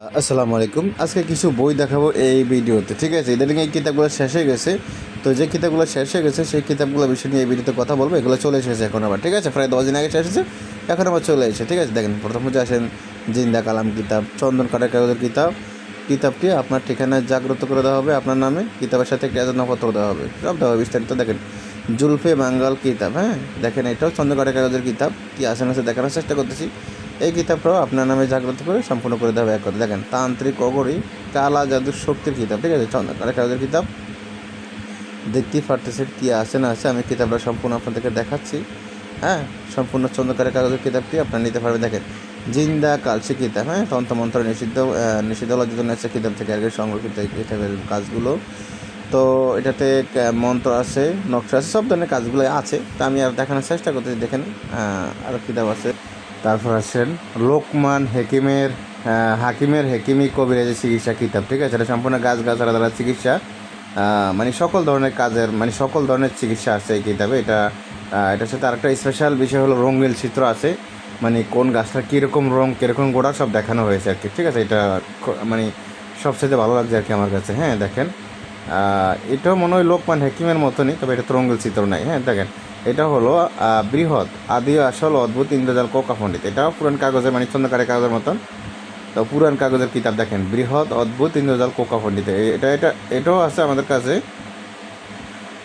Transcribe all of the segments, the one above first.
আসসালামু আলাইকুম। আজকে কিছু বই দেখাবো এই ভিডিওতে, ঠিক আছে? ইদানিং এই কিতাবগুলো শেষ হয়ে গেছে। তো যে কিতাবগুলো শেষ হয়ে গেছে, সেই কিতাবগুলো বিষয় নিয়ে এই ভিডিওতে কথা বলব। এগুলো চলে এসেছে এখন আবার, ঠিক আছে? প্রায় দশ দিন আগে শেষ এখন আবার চলে এসেছে, ঠিক আছে? দেখেন, প্রথম হচ্ছে আসেন জিন্দা কালাম কিতাব, চন্দন কাটা কাগজের কিতাব। কিতাবটি আপনার ঠিকানায় জাগ্রত করে দেওয়া হবে, আপনার নামে। কিতাবের সাথে একটি আবেদনপত্র দেওয়া হবে, সব দেওয়া হবে বিস্তারিত। দেখেন, জুলফে বাঙ্গাল কিতাব হ্যাঁ? দেখেন, এটাও চন্দন কাটা কাগজের কিতাব। কি আসে না আসে দেখানোর চেষ্টা করতেছি। এই কিতাবটাও আপনার নামে জাগ্রত করে সম্পূর্ণ করে দেওয়া এক কথা। দেখেন, তান্ত্রিক অগরি কালা জাদুর শক্তির কিতাব, ঠিক আছে? চন্দন কাটা কাগজের কিতাব। দেখতেই পারতেছে কী আছে না আছে, আমি কিতাবটা সম্পূর্ণ আপনাদেরকে দেখাচ্ছি। হ্যাঁ সম্পূর্ণ চন্দ্রকারের কাগজের কিতাবটি আপনারা নিতে পারবেন। দেখেন, জিন্দা কালসি কিতাব হ্যাঁ? তন্ত্রমন্ত্র নিষিদ্ধ নিষিদ্ধ লজ্জিত নেছে কিতাব থেকে আগে সংরক্ষিত কিতাবের কাজগুলো। তো এটাতে মন্ত্র আছে, নকশা আছে, সব ধরনের কাজগুলো আছে। তা আমি আর দেখানোর চেষ্টা করতেছি, দেখেন আরও কিতাব আছে। তারপর আছেন লোকমান হেকিমের হাকিমের হেকিমি কবিরাজি চিকিৎসা কিতাব, ঠিক আছে? এটা সম্পূর্ণ গাছ গাছারা দ্বারা চিকিৎসা মানে সকল ধরনের কাজের মানে সকল ধরনের চিকিৎসা আছে এই কিতাবে। এটা এটার সাথে আরেকটা স্পেশাল বিষয় হলো রঙিন চিত্র আছে। মানে কোন গাছটা কীরকম রঙ কীরকম গোড়া, সব দেখানো হয়েছে আর কি ঠিক আছে? এটা মানে সবচেয়ে ভালো লাগছে আর কি আমার কাছে হ্যাঁ দেখেন। এটাও মনে হয় লোকমান হেকিমের মতনই, তবে এটা তো রঙ্গিল চিত্র নাই হ্যাঁ দেখেন। এটা হলো বৃহৎ আদি আসল অদ্ভুত ইন্দ্রজাল কোকা পণ্ডিত এটাও পুরান কাগজের মানে চন্দ্রকারের কাগজের মতন। তো পুরান কাগজের কিতাব দেখেন, বৃহৎ, অদ্ভুত ইন্দ্রজাল কোকা পণ্ডিত এটা এটা, এটাও আছে আমাদের কাছে।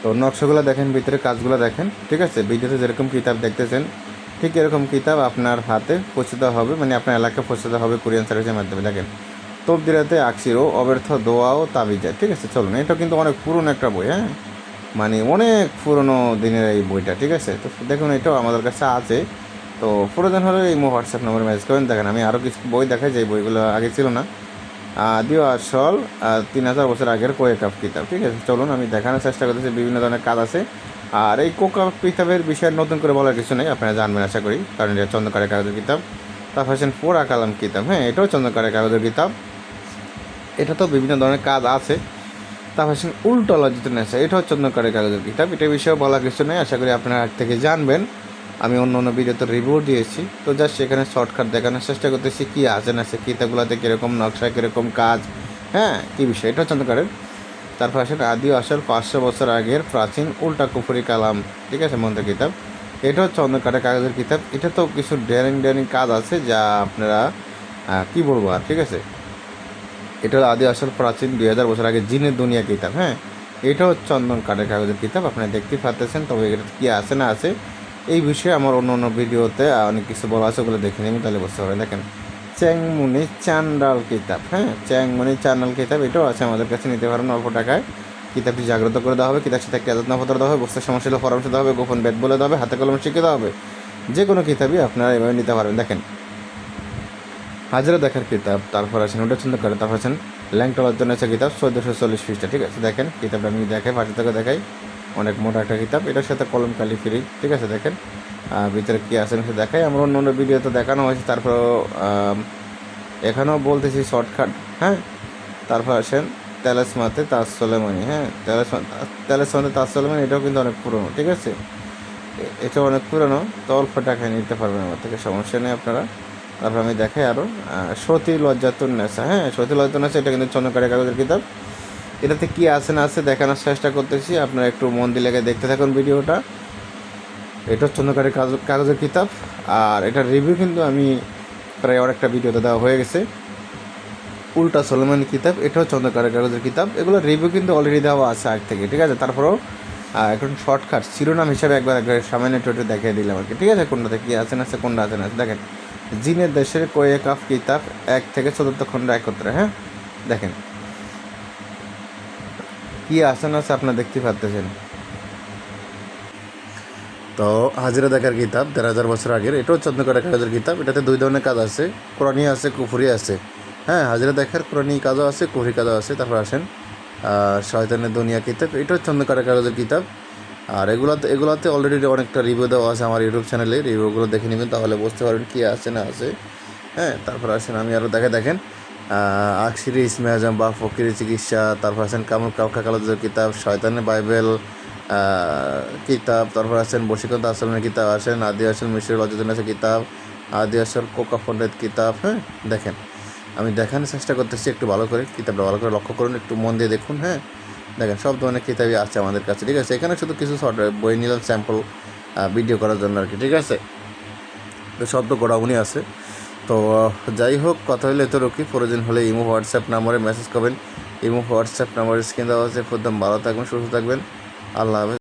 তো নকশাগুলো দেখেন ভিতরে কাজগুলো দেখেন, ঠিক আছে? ভিডিওতে যেরকম কিতাব দেখতেছেন, ঠিক এরকম কিতাব আপনার হাতে পৌঁছে দেওয়া হবে মানে আপনার এলাকায় পৌঁছে দেওয়া হবে কোরিয়ান সার্ভিসের মাধ্যমে, দেখেন? তবদিরাতে আকসিরও, অব্যর্থ দোয়াও, তাবিজা, ঠিক আছে? চলুন, এটা কিন্তু অনেক পুরনো একটা বই হ্যাঁ? মানে অনেক পুরনো দিনের এই বইটা, ঠিক আছে? তো দেখুন, এটাও আমাদের কাছে আছে। তো প্রয়োজন হলে এই হোয়াটসঅ্যাপ নম্বরে মেসেজ করেন। দেখেন, আমি আরও কিছু বই দেখাই যে বইগুলো আগে ছিল না। আদিও আসল তিন হাজার বছর আগের কোয়েক অফ কিতাব, ঠিক আছে? চলুন, আমি দেখানোর চেষ্টা করতেছি, বিভিন্ন ধরনের কাজ আছে। আর এই কোক কিতাবের বিষয়ে নতুন করে বলার কিছু নেই, আপনারা জানবেন, আশা করি, কারণ এটা চন্দ্রকারের কাগজের কিতাব। তারপর আছেন পোড়া কালাম কিতাব হ্যাঁ এটাও চন্দ্রকারের কাগজের কিতাব। এটা তো বিভিন্ন ধরনের কাজ আছে। তারপর আছেন উল্টো লজ্জিত নেশা এটাও চন্দ্রকারের কাগজের কিতাব। এটা বিষয়ে বলা কিছু নেই। আশা করি আপনারা আগ থেকে জানবেন। আমি অন্য অন্য ভিডিওতে রিভিউ দিয়েছি। তো জাস্ট সেখানে শর্টকাট দেখানোর চেষ্টা করতেছি, কী আছে না সে কিতাবগুলোতে কীরকম নকশা, কীরকম কাজ হ্যাঁ কী বিষয়? এটা চন্দ্রকারের তারপর আসেন আদি আসল পাঁচশো বছর আগের প্রাচীন উল্টা কুফুরি কালাম। ঠিক আছে মন্ত্র কিতাব। এটা হচ্ছে চন্দ্রকারের কাগজের কিতাব। এটা তো কিছু ডেয়ারিং ডেয়ারিং কাজ আছে যা আপনারা কী বলব আর, ঠিক আছে? এটা আদি আসল প্রাচীন দুই হাজার বছর আগে জিনের দুনিয়া কিতাব হ্যাঁ? এটাও চন্দন কাঠের কাগজের কিতাব, আপনারা দেখতেই পারতেছেন, তবে এটা কী আছে না আছে, এই বিষয়ে আমার অন্য অন্য ভিডিওতে অনেক কিছু বলা আছে, ওগুলো দেখে নেবেন, তাহলে বুঝতে পারবেন। দেখেন, চ্যাংমুনি চান্ডাল কিতাব হ্যাঁ? চ্যাংমুনি চান্ডাল কিতাব, এটাও আছে আমাদের কাছে, নিতে পারেন অল্প টাকায়। কিতাবটি জাগ্রত করে দেওয়া হবে, কিতাব সাথে একটি আজাদনাপত্র দেওয়া হবে বুঝতে সমস্যা পরামর্শ দেওয়া হবে, গোপন বেদ বলে দেওয়া হবে, হাতে কলমে শিখে দেওয়া হবে যে কোনো কিতাবই আপনারা এভাবে নিতে পারবেন। দেখেন হাজারা দেখার কিতাব, তারপর আছেন ওটা চিন্তা করে, তারপর আছেন ল্যাংটলার জন্য আছে কিতাব, চোদ্দোশো চল্লিশ পৃষ্ঠা, ঠিক আছে? দেখেন, কিতাবটা আমি দেখাই পাশে থেকে দেখাই। অনেক মোটা একটা কিতাব, এটার সাথে কলম কালি ফ্রি, ঠিক আছে? দেখেন ভিতরে কী আছে সে দেখাই। আমরা অন্য অন্য ভিডিওতে দেখানো হয়েছে তারপর এখানেও বলতেছি শর্টকাট হ্যাঁ? তারপর আসেন তেলাসমাতে তাজ সোলেমানি হ্যাঁ? তেলাসমা, তেলাসমাতে তাজ সোলেমানি এটাও কিন্তু অনেক পুরনো, ঠিক আছে? এটা অনেক পুরনো, তো অল্প টাকায় নিতে পারবেন আমার থেকে, সমস্যা নেই আপনারা। তারপর আমি দেখাই আরও সতী লজ্জাতুন নেশা হ্যাঁ সতী লজ্জাতুন নেশা এটা কিন্তু চন্দ্রকারের কাগজের কিতাব। এটাতে কী আছে না আছে দেখানোর চেষ্টা করতেছি, আপনারা একটু মন দিয়ে লেগে দেখতে থাকুন ভিডিওটা। এটা চন্দ্রকারের কাগজ কাগজের কিতাব, আর এটার রিভিউ কিন্তু আমি প্রায় অনেকটা ভিডিওতে দেওয়া হয়ে গেছে। উল্টা সলমান কিতাব, এটাও চন্দ্রকারের কাগজের কিতাব। এগুলো রিভিউ কিন্তু অলরেডি দেওয়া আছে আগ থেকে, ঠিক আছে? তারপরেও এখন শর্টকাট শিরোনাম হিসাবে একবার একবার সামান্য একটু একটু দেখিয়ে দিলাম আর কি, ঠিক আছে? কোনটাতে কী আছে না আছে, কোনটা আছে না আছে, দেখেন। জিনের দেশের কয়েক আফ কিতাব এক থেকে চতুর্থ খণ্ড একত্রে হ্যাঁ? দেখেন। কি আসন আছে আপনার দেখতে পারতেছেন? তো হাজিরা দেখার কিতাব, দেড় হাজার বছর আগের। এটাও চন্দ্রকর কাগজের কিতাব। এটাতে দুই ধরনের কাজ আছে। কোরআনী আছে, কুফুরি আছে। হ্যাঁ হাজিরা দেখার কোরআনী কাজও আছে, কুফরি কাজও আছে। তারপর আসেন শয়তানের দুনিয়া কিতাব। এটাও চন্দ্রকর কাগজের কিতাব। আর এগুলাতে এগুলাতে অলরেডি অনেকটা রিভিউ দেওয়া আছে আমার ইউটিউব চ্যানেলে রিভিউগুলো দেখে নেবেন, তাহলে বুঝতে পারবেন কী আছে না আছে। হ্যাঁ তারপর আসেন আমি আরও দেখে দেখেন। আকসিরি ইসমে আজম বা ফকিরি চিকিৎসা, তারপর আছেন কামুল কাউকা কালাজের কিতাব, শয়তানের বাইবেল কিতাব, তারপর আছেন বশিকান্ত আসলামের কিতাব, আসেন আদি আসল মিশরের আছে কিতাব, আদি আসল কোকা পণ্ডিত কিতাব হ্যাঁ দেখেন। আমি দেখানোর চেষ্টা করতেছি, একটু ভালো করে, কিতাবটা ভালো করে লক্ষ্য করুন, একটু মন দিয়ে দেখুন হ্যাঁ। দেখেন, সব ধরনের কিতাবই আছে আমাদের কাছে, ঠিক আছে? এখানে শুধু কিছু শর্ট বই নিলাম স্যাম্পল ভিডিও করার জন্য আর কি, ঠিক আছে? তো শব্দ গোড়াউনি আছে। তো যাই হোক, কথা হলে তো রকি প্রয়োজন হলে ইমো, হোয়াটসঅ্যাপ নাম্বারে মেসেজ করবেন। ইমো, হোয়াটসঅ্যাপ নাম্বারে স্ক্রিন দেওয়া আছে। প্রথম ভালো থাকবেন, সুস্থ থাকবেন। আল্লাহ হাফেজ।